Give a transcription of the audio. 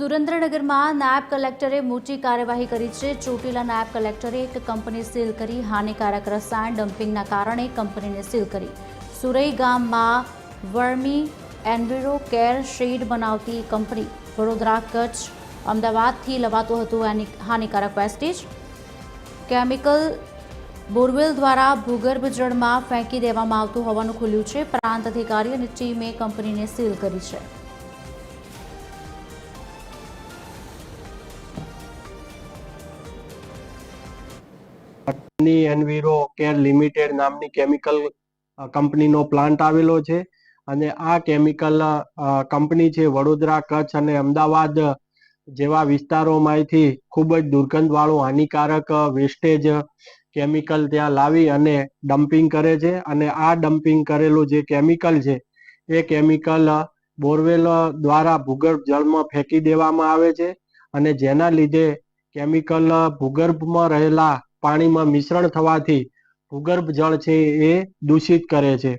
સુરેન્દ્રનગરમાં નાયબ કલેક્ટરે મોટી કાર્યવાહી કરી છે. ચોટીલા નાયબ કલેક્ટરે એક કંપની સીલ કરી. હાનિકારક રસાયણ ડમ્પિંગના કારણે કંપનીને સીલ કરી. સુરઈ ગામમાં વર્મી એન્વિરો કેર શેડ બનાવતી કંપની વડોદરા કચ્છ અમદાવાદથી લવાતું હતું હાનિ- હાનિકારક વેસ્ટેજ. કેમિકલ બોરવેલ દ્વારા ભૂગર્ભ જળમાં ફેંકી દેવામાં આવતું હોવાનું ખુલ્યું છે. પ્રાંત અધિકારી અને ટીમે કંપનીને સીલ કરી છે. ની એનવીરો કેર લિમિટેડ નામની કેમિકલ કંપનીનો પ્લાન્ટ આવેલો છે. અને આ કેમિકલ કંપની છે વડોદરા, કચ્છ અને અમદાવાદ જેવા વિસ્તારોમાંથી ખૂબ જ દુર્ગંધવાળું હાનિકારક વેસ્ટેજ કેમિકલ ત્યાં લાવી અને ડમ્પિંગ કરે છે. અને આ ડમ્પિંગ કરેલું જે કેમિકલ છે, એ કેમિકલ બોરવેલ દ્વારા ભૂગર્ભ જળમાં ફેંકી દેવામાં આવે છે. અને જેના લીધે કેમિકલ ભૂગર્ભમાં રહેલા પાણીમાં મિશ્રણ થવાથી ભૂગર્ભ જળ છે એ દૂષિત કરે છે.